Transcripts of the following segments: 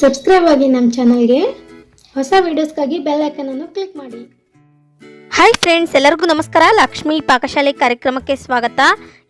Subscribe ಆಗಿ ನಮ್ಮ ಚಾನಲ್ಗೆ ಹೊಸ ವಿಡಿಯೋಸ್ಗಾಗಿ ಬೆಲ್ ಅನ್ನು ಕ್ಲಿಕ್ ಮಾಡಿ. ಹಾಯ್ ಫ್ರೆಂಡ್ಸ್ ಎಲ್ಲರಿಗೂ ನಮಸ್ಕಾರ. ಲಕ್ಷ್ಮಿ ಪಾಕಶಾಲೆ ಕಾರ್ಯಕ್ರಮಕ್ಕೆ ಸ್ವಾಗತ.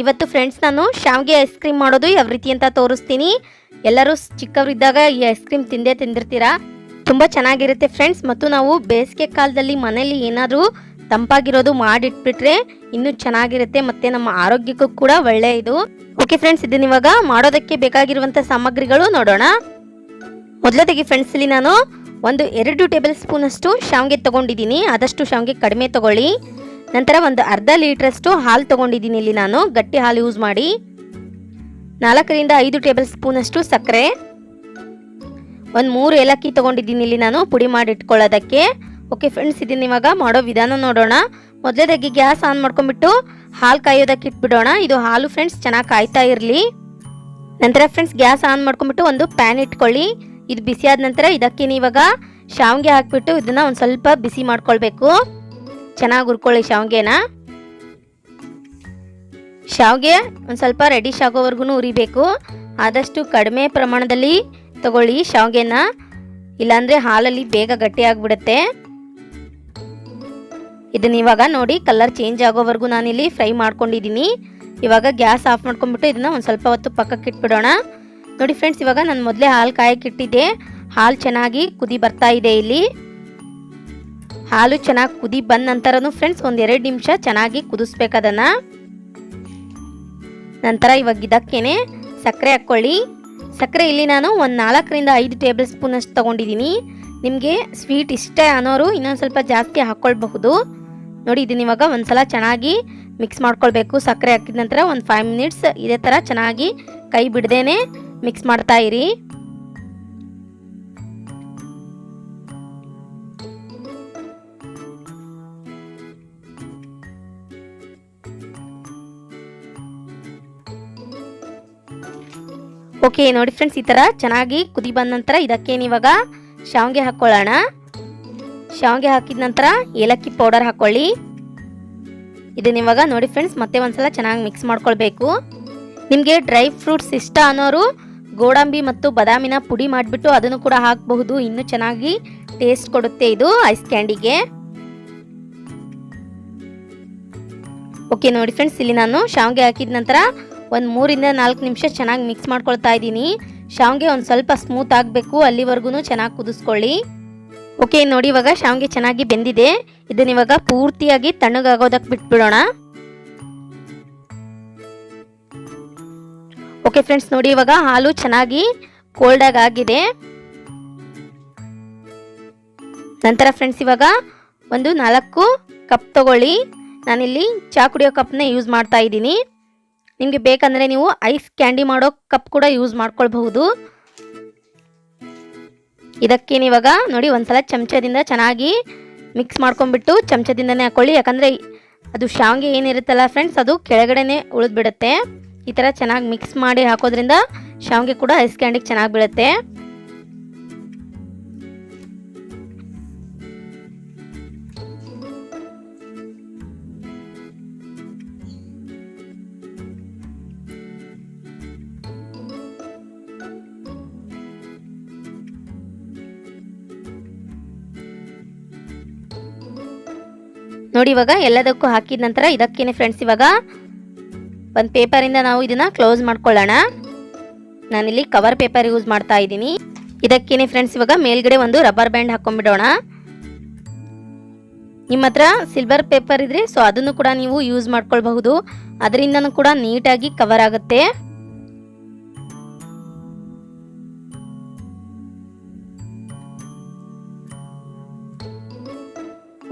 ಇವತ್ತು ಫ್ರೆಂಡ್ಸ್ ನಾನು ಶಾವಿಗೆ ಐಸ್ ಕ್ರೀಮ್ ಮಾಡೋದು ಯಾವ ರೀತಿ ಅಂತ ತೋರಿಸ್ತೀನಿ. ಎಲ್ಲರೂ ಚಿಕ್ಕವರಿದ್ದಾಗ ಈ ಐಸ್ ಕ್ರೀಮ್ ತಿಂದೇ ತಿಂದಿರ್ತೀರಾ? ತುಂಬ ಚೆನ್ನಾಗಿರುತ್ತೆ ಫ್ರೆಂಡ್ಸ್ ಮತ್ತು ನಾವು ಬೇಸಿಗೆ ಕಾಲದಲ್ಲಿ ಮನೇಲಿ ಏನಾದರೂ ತಂಪಾಗಿರೋದು ಮಾಡಿಟ್ಬಿಟ್ರೆ ಇನ್ನೂ ಚೆನ್ನಾಗಿರುತ್ತೆ. ಮತ್ತು ನಮ್ಮ ಆರೋಗ್ಯಕ್ಕೂ ಕೂಡ ಒಳ್ಳೆಯದು. ಓಕೆ ಫ್ರೆಂಡ್ಸ್ ಇದನ್ನ ಇವಾಗ ಮಾಡೋದಕ್ಕೆ ಬೇಕಾಗಿರುವಂಥ ಸಾಮಗ್ರಿಗಳು ನೋಡೋಣ. ಮೊದಲದಾಗಿ ಫ್ರೆಂಡ್ಸ್ ಇಲ್ಲಿ ನಾನು ಒಂದು ಎರಡು ಟೇಬಲ್ ಸ್ಪೂನ್ ಅಷ್ಟು ಶಾವಿಗೆ ತಗೊಂಡಿದ್ದೀನಿ. ಆದಷ್ಟು ಶಾವಿಗೆ ಕಡಿಮೆ ತಗೊಳ್ಳಿ. ನಂತರ ಒಂದು ಅರ್ಧ ಲೀಟ್ರಷ್ಟು ಹಾಲು ತೊಗೊಂಡಿದ್ದೀನಿ ಇಲ್ಲಿ ನಾನು. ಗಟ್ಟಿ ಹಾಲು ಯೂಸ್ ಮಾಡಿ. ನಾಲ್ಕರಿಂದ ಐದು ಟೇಬಲ್ ಸ್ಪೂನ್ ಅಷ್ಟು ಸಕ್ಕರೆ. ಒಂದು ಮೂರು ಏಲಕ್ಕಿ ತೊಗೊಂಡಿದ್ದೀನಿ ಇಲ್ಲಿ ನಾನು ಪುಡಿ ಮಾಡಿ ಇಟ್ಕೊಳ್ಳೋದಕ್ಕೆ. ಓಕೆ ಫ್ರೆಂಡ್ಸ್ ಇದನ್ನ ಇವಾಗ ಮಾಡೋ ವಿಧಾನ ನೋಡೋಣ. ಮೊದಲೇದಾಗಿ ಗ್ಯಾಸ್ ಆನ್ ಮಾಡ್ಕೊಂಡ್ಬಿಟ್ಟು ಹಾಲು ಕಾಯೋದಕ್ಕೆ ಇಟ್ಬಿಡೋಣ. ಇದು ಹಾಲು ಫ್ರೆಂಡ್ಸ್ ಚೆನ್ನಾಗಿ ಕಾಯ್ತಾ ಇರಲಿ. ನಂತರ ಫ್ರೆಂಡ್ಸ್ ಗ್ಯಾಸ್ ಆನ್ ಮಾಡ್ಕೊಂಡ್ಬಿಟ್ಟು ಒಂದು ಪ್ಯಾನ್ ಇಟ್ಕೊಳ್ಳಿ. ಇದು ಬಿಸಿ ಆದ ನಂತರ ಇದಕ್ಕೆ ನೀವಾಗ ಶಾವಿಗೆ ಹಾಕಿಬಿಟ್ಟು ಇದನ್ನ ಒಂದು ಸ್ವಲ್ಪ ಬಿಸಿ ಮಾಡ್ಕೊಳ್ಬೇಕು. ಚೆನ್ನಾಗಿ ಹುರ್ಕೊಳ್ಳಿ ಶಾವಿಗೆನ. ಶಾವಿಗೆ ಒಂದು ಸ್ವಲ್ಪ ರೆಡಿಶ್ ಆಗೋವರೆಗೂ ಉರಿಬೇಕು ಆದಷ್ಟು ಕಡಿಮೆ ಪ್ರಮಾಣದಲ್ಲಿ ತಗೊಳ್ಳಿ ಶಾವಿಗೆನ. ಇಲ್ಲಾಂದರೆ ಹಾಲಲ್ಲಿ ಬೇಗ ಗಟ್ಟಿ ಆಗಿಬಿಡುತ್ತೆ. ಇದನ್ನ ಇವಾಗ ನೋಡಿ ಕಲರ್ ಚೇಂಜ್ ಆಗೋವರೆಗೂ ನಾನಿಲ್ಲಿ ಫ್ರೈ ಮಾಡ್ಕೊಂಡಿದ್ದೀನಿ ಇವಾಗ ಗ್ಯಾಸ್ ಆಫ್ ಮಾಡ್ಕೊಂಡ್ಬಿಟ್ಟು ಇದನ್ನ ಒಂದು ಸ್ವಲ್ಪ ಹೊತ್ತು ಪಕ್ಕಕ್ಕೆ ಇಟ್ಬಿಡೋಣ ನೋಡಿ ಫ್ರೆಂಡ್ಸ್ ಇವಾಗ ನಾನು ಮೊದಲೇ ಹಾಲು ಕಾಯಕ್ಕಿಟ್ಟಿದ್ದೆ. ಹಾಲು ಚೆನ್ನಾಗಿ ಕುದಿ ಬರ್ತಾ ಇದೆ ಇಲ್ಲಿ. ಹಾಲು ಚೆನ್ನಾಗಿ ಕುದಿ ಬಂದ ನಂತರನು ಫ್ರೆಂಡ್ಸ್ ಒಂದೆರಡು ನಿಮಿಷ ಚೆನ್ನಾಗಿ ಕುದಿಸ್ಬೇಕು ಅದನ್ನ. ನಂತರ ಇವಾಗ ಇದಕ್ಕೇನೆ ಸಕ್ಕರೆ ಹಾಕ್ಕೊಳ್ಳಿ ಸಕ್ಕರೆ ಇಲ್ಲಿ ನಾನು ಒಂದು ನಾಲ್ಕರಿಂದ ಐದು ಟೇಬಲ್ ಸ್ಪೂನ್ ಅಷ್ಟು ತೊಗೊಂಡಿದ್ದೀನಿ. ನಿಮಗೆ ಸ್ವೀಟ್ ಇಷ್ಟ ಅನ್ನೋರು ಇನ್ನೊಂದು ಸ್ವಲ್ಪ ಜಾಸ್ತಿ ಹಾಕ್ಕೊಳ್ಬಹುದು ನೋಡಿ, ಇದನ್ನ ಇವಾಗ ಒಂದ್ಸಲ ಚೆನ್ನಾಗಿ ಮಿಕ್ಸ್ ಮಾಡ್ಕೊಳ್ಬೇಕು. ಸಕ್ಕರೆ ಹಾಕಿದ ನಂತರ ಒಂದು ಫೈವ್ ಮಿನಿಟ್ಸ್ ಇದೇ ಥರ ಚೆನ್ನಾಗಿ ಕೈ ಬಿಡದೇನೆ. ಮಿಕ್ಸ್ ಮಾಡ್ತಾ ಇರಿ. ಓಕೆ ನೋಡಿ ಫ್ರೆಂಡ್ಸ್ ಈ ಥರ ಚೆನ್ನಾಗಿ ಕುದಿ ಬಂದ ನಂತರ ಇದಕ್ಕೆ ಇವಾಗ? ಶಾವಿಗೆ ಹಾಕ್ಕೊಳ್ಳೋಣ ಶಾವಿಗೆ ಹಾಕಿದ ನಂತರ ಏಲಕ್ಕಿ ಪೌಡರ್ ಹಾಕ್ಕೊಳ್ಳಿ ಇದನ್ನಿವಾಗ ನೋಡಿ ಫ್ರೆಂಡ್ಸ್ ಮತ್ತೆ ಒಂದ್ಸಲ ಚೆನ್ನಾಗಿ ಮಿಕ್ಸ್ ಮಾಡ್ಕೊಳ್ಬೇಕು. ನಿಮಗೆ ಡ್ರೈ ಫ್ರೂಟ್ಸ್ ಇಷ್ಟ ಅನ್ನೋರು ಗೋಡಂಬಿ ಮತ್ತು ಬಾದಾಮಿನ ಪುಡಿ ಮಾಡಿಬಿಟ್ಟು ಅದನ್ನು ಕೂಡ ಹಾಕಬಹುದು. ಇನ್ನೂ ಚೆನ್ನಾಗಿ ಟೇಸ್ಟ್ ಕೊಡುತ್ತೆ ಇದು ಐಸ್ ಕ್ಯಾಂಡಿಗೆ ಓಕೆ ನೋಡಿ ಫ್ರೆಂಡ್ಸ್ ಇಲ್ಲಿ ನಾನು ಶಾವಿಗೆ ಹಾಕಿದ ನಂತರ ಒಂದು ಮೂರಿಂದ ನಾಲ್ಕು ನಿಮಿಷ ಚೆನ್ನಾಗಿ ಮಿಕ್ಸ್ ಮಾಡ್ಕೊಳ್ತಾ ಇದ್ದೀನಿ. ಶಾವಿಗೆ ಒಂದು ಸ್ವಲ್ಪ ಸ್ಮೂತ್ ಆಗಬೇಕು ಅಲ್ಲಿವರೆಗೂ ಚೆನ್ನಾಗಿ ಕುದಿಸ್ಕೊಳ್ಳಿ. ಓಕೆ ನೋಡಿ ಇವಾಗ ಶಾವಿಗೆ ಚೆನ್ನಾಗಿ ಬೆಂದಿದೆ. ಇದನ್ನ ಇವಾಗ ಪೂರ್ತಿಯಾಗಿ ತಣ್ಣಗಾಗೋದಕ್ಕೆ ಬಿಟ್ಬಿಡೋಣ. ಓಕೆ ಫ್ರೆಂಡ್ಸ್ ನೋಡಿ, ಇವಾಗ ಹಾಲು ಚೆನ್ನಾಗಿ ಕೋಲ್ಡಾಗಿ ಆಗಿದೆ. ನಂತರ ಫ್ರೆಂಡ್ಸ್ ಇವಾಗ ಒಂದು ನಾಲ್ಕು ಕಪ್ ತಗೊಳ್ಳಿ. ನಾನಿಲ್ಲಿ ಚಹಾ ಕುಡಿಯೋ ಕಪ್ನ ಯೂಸ್ ಮಾಡ್ತಾ ಇದ್ದೀನಿ. ನಿಮಗೆ ಬೇಕಂದರೆ ನೀವು ಐಸ್ ಕ್ಯಾಂಡಿ ಮಾಡೋ ಕಪ್ ಕೂಡ ಯೂಸ್ ಮಾಡ್ಕೊಳ್ಬಹುದು. ಇದಕ್ಕೇನು ಇವಾಗ ನೋಡಿ, ಒಂದ್ಸಲ ಚಮಚದಿಂದ ಚೆನ್ನಾಗಿ ಮಿಕ್ಸ್ ಮಾಡ್ಕೊಂಡ್ಬಿಟ್ಟು ಚಮಚದಿಂದನೇ ಹಾಕೊಳ್ಳಿ. ಯಾಕಂದರೆ ಅದು ಶಾವಿಗೆ ಏನಿರುತ್ತಲ್ಲ ಫ್ರೆಂಡ್ಸ್ ಅದು ಕೆಳಗಡೆನೇ ಉಳಿದ್ಬಿಡುತ್ತೆ. ಈ ಥರ ಚೆನ್ನಾಗಿ ಮಿಕ್ಸ್ ಮಾಡಿ ಹಾಕೋದ್ರಿಂದ ಶಾವಿಗೆ ಕೂಡ ಐಸ್ ಕ್ಯಾಂಡಿಗೆ ಚೆನ್ನಾಗಿ ಬೀಳುತ್ತೆ. ನೋಡಿ ಇವಾಗ ಎಲ್ಲದಕ್ಕೂ ಹಾಕಿದ ನಂತರ ಇದಕ್ಕೇನೆ ಫ್ರೆಂಡ್ಸ್ ಇವಾಗ ಒಂದು ಪೇಪರಿಂದ ನಾವು ಇದನ್ನು ಕ್ಲೋಸ್ ಮಾಡ್ಕೊಳ್ಳೋಣ. ನಾನಿಲ್ಲಿ ಕವರ್ ಪೇಪರ್ ಯೂಸ್ ಮಾಡ್ತಾ ಇದ್ದೀನಿ. ಇದಕ್ಕೇನೆ ಫ್ರೆಂಡ್ಸ್ ಇವಾಗ ಮೇಲ್ಗಡೆ ಒಂದು ರಬ್ಬರ್ ಬ್ಯಾಂಡ್ ಹಾಕೊಂಡ್ಬಿಡೋಣ. ನಿಮ್ಮ ಹತ್ರ ಸಿಲ್ವರ್ ಪೇಪರ್ ಇದ್ರೆ ಸೊ ಅದನ್ನು ಕೂಡ ನೀವು ಯೂಸ್ ಮಾಡ್ಕೊಳ್ಬಹುದು. ಅದರಿಂದನೂ ಕೂಡ ನೀಟಾಗಿ ಕವರ್ ಆಗುತ್ತೆ.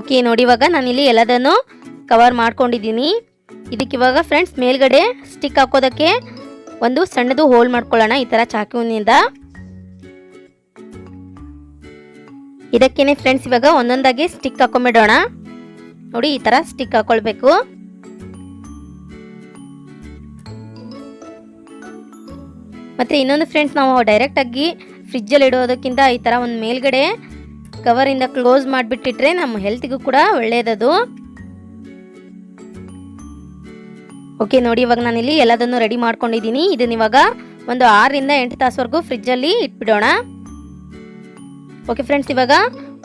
ಓಕೆ ನೋಡಿ ಇವಾಗ ನಾನಿಲ್ಲಿ ಎಲ್ಲದನ್ನು ಕವರ್ ಮಾಡ್ಕೊಂಡಿದ್ದೀನಿ. ಇದಕ್ಕೆ ಇವಾಗ ಫ್ರೆಂಡ್ಸ್ ಮೇಲ್ಗಡೆ ಸ್ಟಿಕ್ ಹಾಕೋದಕ್ಕೆ ಒಂದು ಸಣ್ಣದು ಹೋಲ್ ಮಾಡ್ಕೊಳ್ಳೋಣ, ಈ ಥರ ಚಾಕುವಿನಿಂದ. ಇದಕ್ಕೇನೆ ಫ್ರೆಂಡ್ಸ್ ಇವಾಗ ಒಂದೊಂದಾಗಿ ಸ್ಟಿಕ್ ಹಾಕೊಂಡ್ಬಿಡೋಣ ನೋಡಿ, ಈ ಥರ ಸ್ಟಿಕ್ ಹಾಕೊಳ್ಬೇಕು. ಮತ್ತೆ ಇನ್ನೊಂದು ಫ್ರೆಂಡ್ಸ್ ನಾವು ಡೈರೆಕ್ಟಾಗಿ ಫ್ರಿಜ್ಜಲ್ಲಿ ಇಡೋದಕ್ಕಿಂತ ಈ ಥರ ಒಂದು ಮೇಲ್ಗಡೆ ಕವರಿಂದ ಕ್ಲೋಸ್ ಮಾಡಿಬಿಟ್ಟಿಟ್ರೆ ನಮ್ಮ ಹೆಲ್ತಿಗೂ ಕೂಡ ಒಳ್ಳೆಯದದು ಓಕೆ ನೋಡಿ, ಇವಾಗ ನಾನಿಲ್ಲಿ ಎಲ್ಲದನ್ನು ರೆಡಿ ಮಾಡ್ಕೊಂಡಿದ್ದೀನಿ. ಇದನ್ನ ಇವಾಗ ಒಂದು ಆರರಿಂದ ಎಂಟು ತಾಸುವರೆಗೂ ಫ್ರಿಜ್ಜಲ್ಲಿ ಇಟ್ಬಿಡೋಣ. ಓಕೆ ಫ್ರೆಂಡ್ಸ್ ಇವಾಗ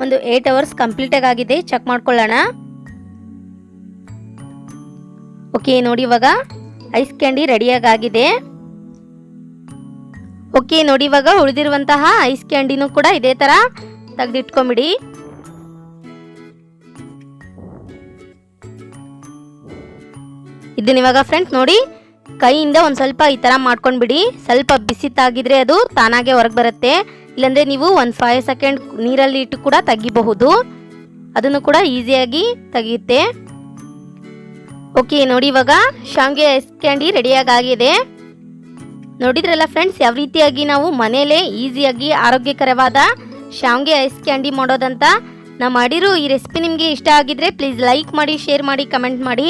ಒಂದು ಏಟ್ ಅವರ್ಸ್ ಕಂಪ್ಲೀಟಾಗಿ ಆಗಿದೆ. ಚೆಕ್ ಮಾಡ್ಕೊಳ್ಳೋಣ. ಓಕೆ ನೋಡಿ, ಇವಾಗ ಐಸ್ ಕ್ಯಾಂಡಿ ರೆಡಿಯಾಗಿ ಆಗಿದೆ. ಓಕೆ ನೋಡಿ, ಇವಾಗ ಉಳಿದಿರುವಂತಹ ಐಸ್ ಕ್ಯಾಂಡಿನೂ ಕೂಡ ಇದೇ ಥರ ತೆಗೆದಿಟ್ಕೊಂಬಿಡಿ. ಇದನ್ನ ಇವಾಗ ಫ್ರೆಂಡ್ಸ್ ನೋಡಿ, ಕೈಯಿಂದ ಒಂದು ಸ್ವಲ್ಪ ಈ ಥರ ಮಾಡ್ಕೊಂಡ್ಬಿಡಿ. ಸ್ವಲ್ಪ ಬಿಸಿ ತಾಗಿದ್ರೆ ಅದು ತಾನಾಗೆ ಹೊರಗೆ ಬರುತ್ತೆ. ಇಲ್ಲಾಂದರೆ ನೀವು ಒಂದು ಫೈವ್ ಸೆಕೆಂಡ್ ನೀರಲ್ಲಿ ಇಟ್ಟು ಕೂಡ ತೆಗಿಬಹುದು. ಅದನ್ನು ಕೂಡ ಈಸಿಯಾಗಿ ತೆಗೆಯುತ್ತೆ. ಓಕೆ ನೋಡಿ ಇವಾಗ ಶಾಂಗೆ ಐಸ್ ಕ್ಯಾಂಡಿ ರೆಡಿಯಾಗಿ ಆಗಿದೆ. ನೋಡಿದ್ರಲ್ಲ ಫ್ರೆಂಡ್ಸ್ ಯಾವ ರೀತಿಯಾಗಿ ನಾವು ಮನೆಯಲ್ಲೇ ಈಸಿಯಾಗಿ ಆರೋಗ್ಯಕರವಾದ ಶಾಂಗೆ ಐಸ್ ಕ್ಯಾಂಡಿ ಮಾಡೋದಂತ. ನಾ ಮಾಡಿರೋ ಈ ರೆಸಿಪಿ ನಿಮಗೆ ಇಷ್ಟ ಆಗಿದ್ರೆ ಪ್ಲೀಸ್ ಲೈಕ್ ಮಾಡಿ ಶೇರ್ ಮಾಡಿ ಕಮೆಂಟ್ ಮಾಡಿ.